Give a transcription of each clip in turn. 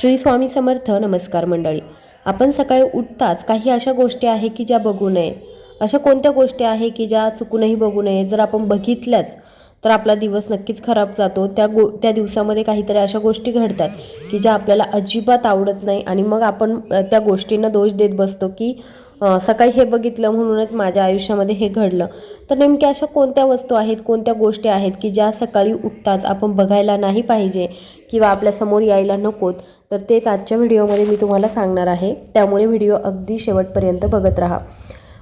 श्री स्वामी समर्थ नमस्कार मंडळी. आपण सकाळी उठताच काही अशा गोष्टी आहे की ज्या बघू नये. अशा कोणत्या गोष्टी आहे की ज्या चुकूनही बघू नये. जर आपण बघितल्याच तर आपला दिवस नक्कीच खराब जातो. त्या गो त्या दिवसामध्ये काहीतरी अशा गोष्टी घडतात की ज्या आपल्याला अजिबात आवडत नाही आणि मग आपण त्या गोष्टींना दोष देत बसतो की सकाळी हे बघितलं म्हणूनच माझ्या आयुष्यामध्ये हे घडलं. तर नेमक्या अशा कोणत्या वस्तू आहेत कोणत्या गोष्टी आहेत की ज्या सकाळी उठताच आपण बघायला नाही पाहिजे किंवा आपल्यासमोर यायला नकोत? तर तेच आजच्या व्हिडिओमध्ये मी तुम्हाला सांगणार आहे. त्यामुळे व्हिडिओ अगदी शेवटपर्यंत बघत राहा.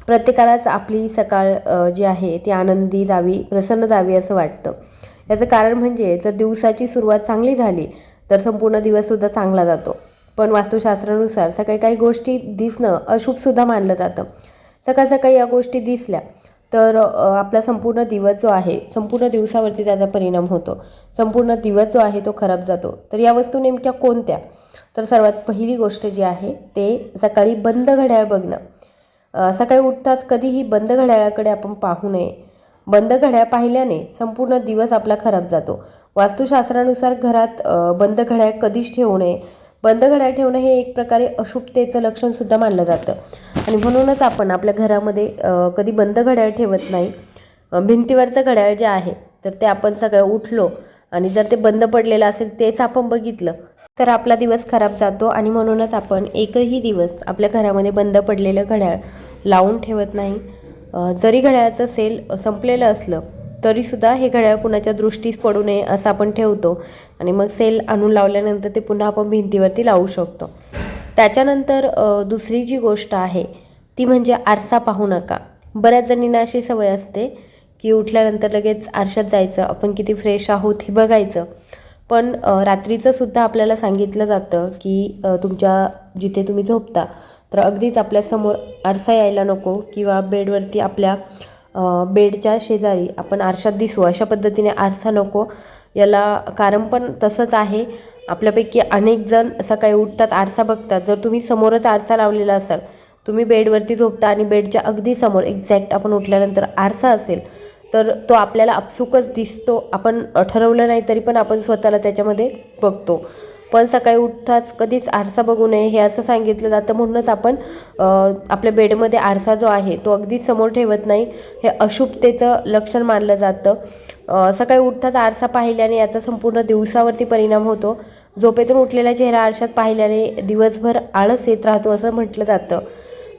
प्रत्येकालाच आपली सकाळ जी आहे ती आनंदी जावी प्रसन्न जावी असं वाटतं. याचं कारण म्हणजे जर दिवसाची सुरुवात चांगली झाली तर संपूर्ण दिवससुद्धा चांगला जातो. पण वास्तुशास्त्रानुसार सकाळी काही गोष्टी दिसणं अशुभसुद्धा मानलं जातं. सकाळ सकाळी या गोष्टी दिसल्या तर आपला संपूर्ण दिवस जो आहे संपूर्ण दिवसावरती त्याचा परिणाम होतो. संपूर्ण दिवस जो आहे तो खराब जातो. तर या वस्तू नेमक्या कोणत्या? तर सर्वात पहिली गोष्ट जी आहे ते सकाळी बंद घड्याळ बघणं. सकाळी उठताच कधीही बंद घड्याळाकडे आपण पाहू नये. बंद घड्याळ पाहिल्याने संपूर्ण दिवस आपला खराब जातो. वास्तुशास्त्रानुसार घरात बंद घड्याळ कधीच ठेवू नये. बंद घड्याळ ठेवणं हे एक प्रकारे अशुभतेचं लक्षणसुद्धा मानलं जातं. आणि म्हणूनच आपण आपल्या घरामध्ये कधी बंद घड्याळ ठेवत नाही भिंतीवरचं घड्याळ जे आहे तर ते आपण सगळं उठलो आणि जर ते बंद पडलेलं असेल तेच आपण बघितलं तर आपला दिवस खराब जातो. आणि म्हणूनच आपण एकही दिवस आपल्या घरामध्ये बंद पडलेलं घड्याळ लावून ठेवत नाही. जरी घड्याळाचं सेल संपलेलं असलं तरीसुद्धा हे घड्याळ कुणाच्या दृष्टीस पडू नये असं आपण ठेवतो. आणि मग सेल आणून लावल्यानंतर ते पुन्हा आपण भिंतीवरती लावू शकतो. त्याच्यानंतर दुसरी जी गोष्ट आहे ती म्हणजे आरसा पाहू नका. बऱ्याच जणींना अशी सवय असते की उठल्यानंतर लगेच आरशात जायचं आपण किती फ्रेश आहोत हे बघायचं. पण रात्रीचंसुद्धा आपल्याला सांगितलं जातं की तुमच्या जिथे तुम्ही झोपता तर अगदीच आपल्यासमोर आरसा यायला नको किंवा बेडवरती आपल्या बेडच्या शेजारी आपण आरशात दिसू. अशा पद्धतीने आरसा नको. याला कारण पण तसंच आहे. आपल्यापैकी अनेक जण सकाळी उठताच आरसा बघतात. जर तुम्ही समोरच आरसा लावलेला असाल तुम्ही बेडवरती झोपता आणि बेडच्या अगदी समोर एक्झॅक्ट आपण उठल्यानंतर आरसा असेल तर तो आपल्याला आपसुकच दिसतो. आपण ठरवलं नाही तरी पण आपण स्वतःला त्याच्यामध्ये बघतो. पण सकाळी उठताच कधीच आरसा बघू नये हे असं सांगितलं जातं. म्हणूनच आपण आपल्या बेडमध्ये आरसा जो आहे तो अगदी समोर ठेवत नाही. हे अशुभतेचं लक्षण मानलं जातं. सकाळी उठताच आरसा पाहिल्याने याचा संपूर्ण दिवसावरती परिणाम होतो. झोपेतून उठलेला चेहरा आरशात पाहिल्याने दिवसभर आळस येत राहतो असं म्हटलं जातं.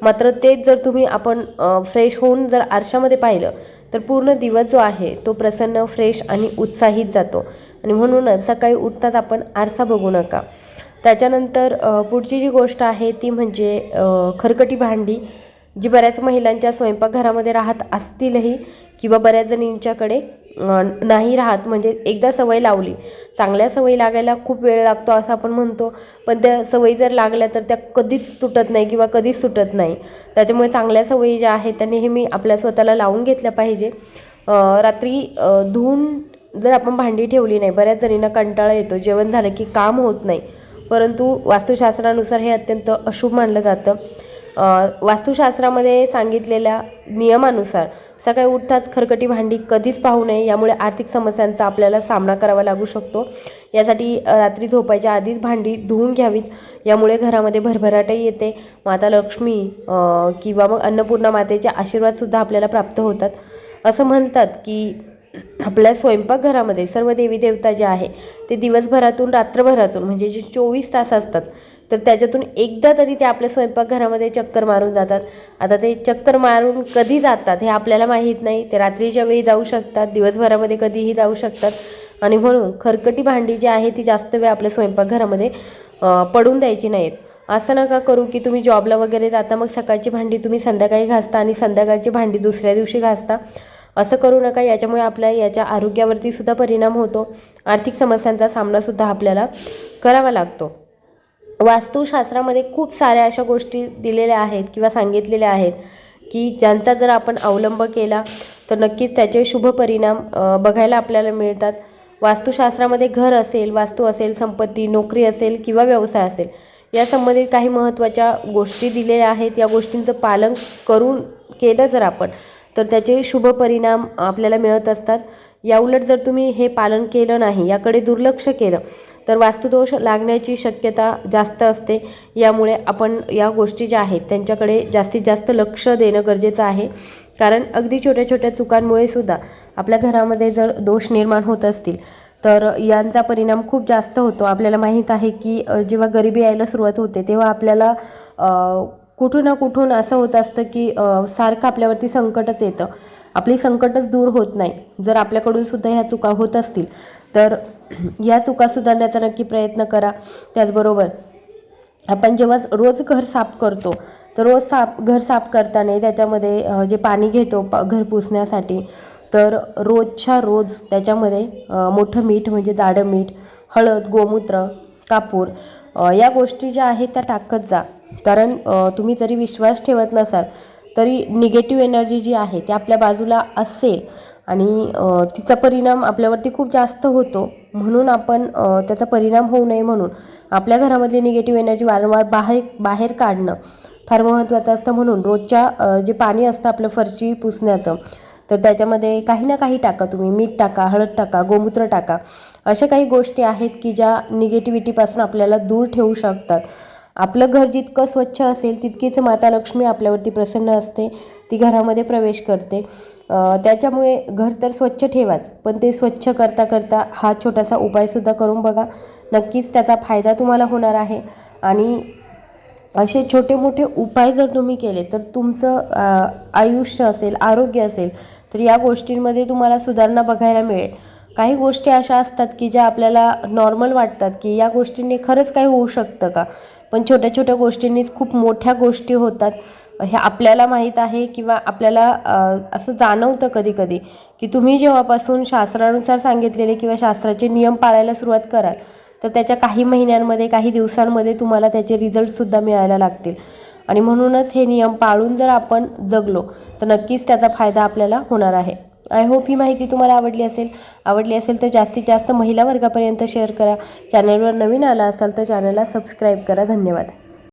मात्र तेच जर तुम्ही आपण फ्रेश होऊन जर आरशामध्ये पाहिलं तर पूर्ण दिवस जो आहे तो प्रसन्न फ्रेश आणि उत्साहित जातो. आणि म्हणूनच सकाळी उठताच आपण आरसा बघू नका. त्याच्यानंतर पुढची जी गोष्ट आहे ती म्हणजे खरकटी भांडी जी बऱ्याच महिलांच्या स्वयंपाकघरामध्ये राहत असतीलही किंवा बऱ्याच जणींच्याकडे नाही राहत म्हणजे एकदा सवय लावली. चांगल्या सवयी लागायला खूप वेळ लागतो असं आपण म्हणतो पण त्या सवयी जर लागल्या तर त्या कधीच तुटत नाही किंवा कधीच सुटत नाही. त्याच्यामुळे चांगल्या सवयी ज्या आहेत त्या नेहमी आपल्या स्वतःला लावून घेतल्या पाहिजे. रात्री धुऊन धुवून जर आपण भांडी ठेवली नाही बऱ्याच जणींना कंटाळा येतो जेवण झालं की काम होत नाही. परंतु वास्तुशास्त्रानुसार हे अत्यंत अशुभ मानलं जातं. वास्तुशास्त्रामध्ये सांगितलेल्या नियमानुसार सकाळी उठताच खरकटी भांडी कधीच पाहू नये यामुळे आर्थिक समस्यांचा आपल्याला सामना करावा लागू शकतो. यासाठी रात्री झोपायच्या आधीच भांडी धुवून घ्यावीत. यामुळे घरामध्ये भरभराटही येते. माता लक्ष्मी किंवा मग अन्नपूर्णा मातेचे आशीर्वादसुद्धा आपल्याला प्राप्त होतात. असं म्हणतात की आपल्या स्वयंपाकघरामध्ये सर्व देवी देवता जे आहे ते दिवसभरातून रात्रभरातून म्हणजे जे चोवीस तास असतात तर त्याच्यातून एकदा तरी ते आपल्या स्वयंपाकघरामध्ये चक्कर मारून जातात. आता ते चक्कर मारून कधी जातात हे आपल्याला माहीत नाही. ते रात्रीच्या वेळी जाऊ शकतात दिवसभरामध्ये कधीही जाऊ शकतात. आणि म्हणून खरकटी भांडी जी आहे ती जास्त वेळ आपल्या स्वयंपाकघरामध्ये पडून द्यायची नाहीत. असं नका करू की तुम्ही जॉबला वगैरे जाता मग सकाळची भांडी तुम्ही संध्याकाळी घासता आणि संध्याकाळची भांडी दुसऱ्या दिवशी घासता. असं करू नका. याच्यामुळे आपल्या याच्या आरोग्यावरती सुद्धा परिणाम होतो. आर्थिक समस्यांचा सामनासुद्धा आपल्याला करावा लागतो. वास्तुशास्त्रामध्ये खूप साऱ्या अशा गोष्टी दिलेल्या आहेत किंवा सांगितलेल्या आहेत की ज्यांचा जर आपण अवलंब केला तर नक्कीच त्याचे शुभ परिणाम बघायला आपल्याला मिळतात. वास्तुशास्त्रामध्ये घर असेल वास्तू असेल संपत्ती नोकरी असेल किंवा व्यवसाय असेल या संबंधित काही महत्त्वाच्या गोष्टी दिलेल्या आहेत. या गोष्टींचं पालन करून केलं जर आपण तर त्याचे शुभ परिणाम आपल्याला मिळत असतात. याउलट जर तुम्ही हे पालन केलं नाही याकडे दुर्लक्ष केलं तर वास्तुदोष लागण्याची शक्यता जास्त असते. यामुळे आपण या गोष्टी ज्या आहेत त्यांच्याकडे जास्तीत जास्त लक्ष देणं गरजेचं आहे. कारण अगदी छोट्या छोट्या चुकांमुळे सुद्धा आपल्या घरामध्ये जर दोष निर्माण होत असतील तर यांचा परिणाम खूप जास्त होतो. आपल्याला माहीत आहे की जेव्हा गरिबी यायला सुरुवात होते तेव्हा आपल्याला कुठून ना कुठून असं होत असतं की सारखं आपल्यावरती संकटच येतं. आपली संकटच दूर होत नाही. जर आपल्याकडून सुद्धा ह्या चुका होत असतील तर या चुका सुधारण्याचा नक्की प्रयत्न करा. त्याचबरोबर आपण जेव्हा रोज घर साफ करतो तर रोज साफ घर साफ करताना त्याच्यामध्ये जे पाणी घेतो प घर पुसण्यासाठी तर रोजच्या रोज त्याच्यामध्ये मोठं मीठ म्हणजे जाडं मीठ हळद गोमूत्र कापूर या गोष्टी ज्या आहेत त्या टाकत जा. कारण तुम्ही जरी विश्वास ठेवत नसाल तरी निगेटिव्ह एनर्जी जी आहे ती आपल्या बाजूला असेल आणि तिचा परिणाम आपल्यावरती खूप जास्त होतो. म्हणून आपण त्याचा परिणाम होऊ नये म्हणून आपल्या घरामधली निगेटिव्ह एनर्जी वारंवार बाहेर बाहेर काढणं फार महत्त्वाचं असतं. म्हणून रोजच्या जे पाणी असतं आपलं फरशी पुसण्याचं तर त्याच्यामध्ये काही ना काही टाका तुम्ही. मीठ टाका हळद टाका गोमूत्र टाका. अशा काही गोष्टी आहेत की ज्या निगेटिव्हिटीपासून आपल्याला दूर ठेवू शकतात. आपलं घर जितकं स्वच्छ असेल तितकीच माता लक्ष्मी आपल्यावरती प्रसन्न असते ती घरामध्ये प्रवेश करते. त्याच्यामुळे घर तर स्वच्छ ठेवाच पण ते स्वच्छ करता करता हा छोटासा उपायसुद्धा करून बघा. नक्कीच त्याचा फायदा तुम्हाला होणार आहे. आणि असे छोटे मोठे उपाय जर तुम्ही केले तर तुमचं आयुष्य असेल आरोग्य असेल तर या गोष्टींमध्ये तुम्हाला सुधारणा बघायला मिळेल. काही गोष्टी अशा असतात की ज्या आपल्याला नॉर्मल वाटतात की या गोष्टींनी खरंच काही होऊ शकतं का? पण छोट्या छोट्या गोष्टींनीच खूप मोठ्या गोष्टी होतात. हे आपल्याला माहीत आहे किंवा आपल्याला असं जाणवतं कधी कधी की तुम्ही जेव्हापासून शास्त्रानुसार सांगितलेले किंवा शास्त्राचे नियम पाळायला सुरुवात कराल तर त्याच्या काही महिन्यांमध्ये काही दिवसांमध्ये तुम्हाला त्याचे रिझल्टसुद्धा मिळायला लागतील. आणि म्हणूनच हे नियम पाळून जर आपण जगलो तर नक्कीच त्याचा फायदा आपल्याला होणार आहे. आय होप ही माहिती तुम्हाला आवडली असेल. आवडली असेल तर जास्तीत जास्त महिला वर्गापर्यंत शेअर करा. चॅनलवर नवीन आला असाल तर चॅनलला सबस्क्राईब करा. धन्यवाद.